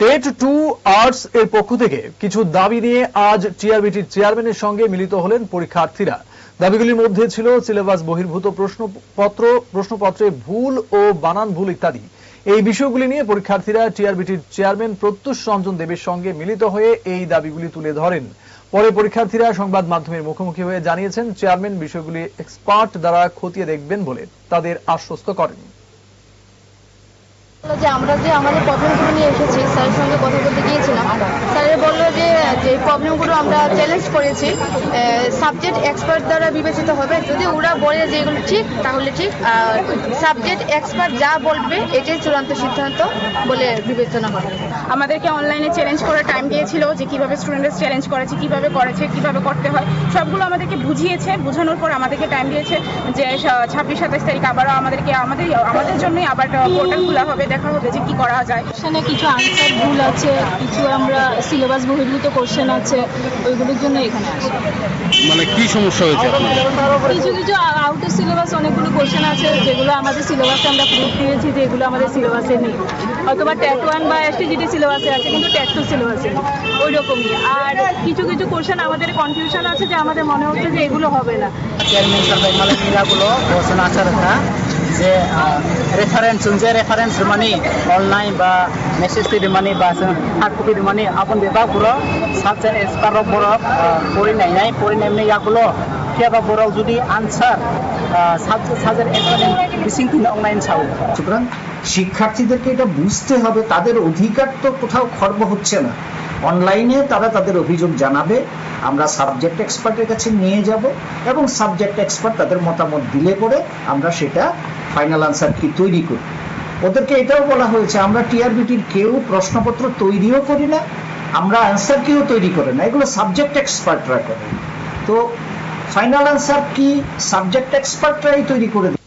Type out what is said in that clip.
TET two arts এর পক্ষ থেকে কিছু দাবি নিয়ে আজ টিআরবিটির চেয়ারম্যানের সঙ্গে মিলিত হলেন পরীক্ষার্থীরা। দাবিগুলির মধ্যে ছিল সিলেবাস বহির্ভূত প্রশ্নপত্র, প্রশ্নপত্রে ভুল ও বানান ভুল ইত্যাদি। এই বিষয়গুলি নিয়ে পরীক্ষার্থীরা টিআরবিটির চেয়ারম্যান প্রত্যুষ রঞ্জন দেবের সঙ্গে মিলিত হয়ে এই দাবিগুলি তুলে ধরেন। পরে পরীক্ষার্থীরা সংবাদ মাধ্যমের মুখোমুখি হয়ে জানিয়েছেন চেয়ারম্যান বিষয়গুলি এক্সপার্ট দ্বারা খতিয়ে দেখবেন বলে তাদের আশ্বস্ত করেন। আমরা যে আমাদের পছন্দ নিয়ে এসেছি স্যারের সঙ্গে কথা বলতে গিয়েছিলাম। স্যারের বলল প্রবলেমগুলো আমরা চ্যালেঞ্জ করেছি। সাবজেক্ট এক্সপার্ট দ্বারা বিবেচিত হবে। যদি ওরা বলে যে এগুলো ঠিক তাহলে ঠিক। আর সাবজেক্ট এক্সপার্ট যা বলবে এটাই চূড়ান্ত সিদ্ধান্ত বলে বিবেচনা হবে। আমাদেরকে অনলাইনে চ্যালেঞ্জ করার টাইম দিয়েছিল যে কীভাবে স্টুডেন্টরা চ্যালেঞ্জ করেছে কীভাবে করেছে কীভাবে করতে হয়। সবগুলো আমাদেরকে বুঝিয়েছে বোঝানোর পর আমাদেরকে টাইম দিয়েছে যে ছাব্বিশ সাতাশ তারিখ আবারও আমাদেরকে আমাদের আমাদের জন্যই আবার পোর্টাল খোলা হবে দেখা হবে যে কি করা যায়। কিছু আনসার ভুল আছে কিছু আমরা সিলেবাস বহির্ভূত কোশ্চেন আছে। ওইগুলোর জন্য এখানে আসি। মানে কি সমস্যা হয়েছে কিছু কিছু আউট অফ সিলেবাস অনেকগুলো কোশ্চেন আছে যেগুলো আমাদের সিলেবাসে আমরা প্রুফ দিয়েছি যে এগুলো আমাদের সিলেবাসে নেই। অথবা ট্যাট ওয়ান বা এসটিজিটি সিলেবাসে আছে কিন্তু ট্যাট টু সিলেবাসে নেই। ওই রকমই আর কিছু কিছু কোশ্চেন আমাদের কনফিউশন আছে যে আমাদের মনে হচ্ছে যে এগুলো হবে না। চেয়ারম্যান সাহেব malah nilagulo ঘোষণা আচারতা যে রেফারেন্স যে রেফারেন্স মানে অনলাইন বা মেসেজ করে মানে বা হার্ড কপি মানে আপন বিভাগগুলো সাবজেক্ট এক্সপার্ট বরফ পরিনাই নাই পরিনামনি ইয়াগুলো কেবা বরফ যদি আনসার সাবজেক্ট এক্সপার্ট বিসিং তিন অনলাইন সাউ সুতরাং শিক্ষার্থীদেরকে এটা বুঝতে হবে, তাদের অধিকার তো কোথাও খর্ব হচ্ছে না। অনলাইনে তারা তাদের অভিযোগ জানাবে, আমরা সাবজেক্ট এক্সপার্টের কাছে নিয়ে যাব এবং সাবজেক্ট এক্সপার্ট তাদের মতামত দিলে পরে আমরা সেটা ফাইনাল আনসার কি তৈরি করি? ওদেরকে এটাও বলা হয়েছে, আমরা টিআরবিটির কেউ প্রশ্নপত্র তৈরিও করি না, আমরা অ্যান্সার কেউ তৈরি করে না, এগুলো সাবজেক্ট এক্সপার্টরা করে। তো ফাইনাল আনসার কি? সাবজেক্ট এক্সপার্টরাই তৈরি করে।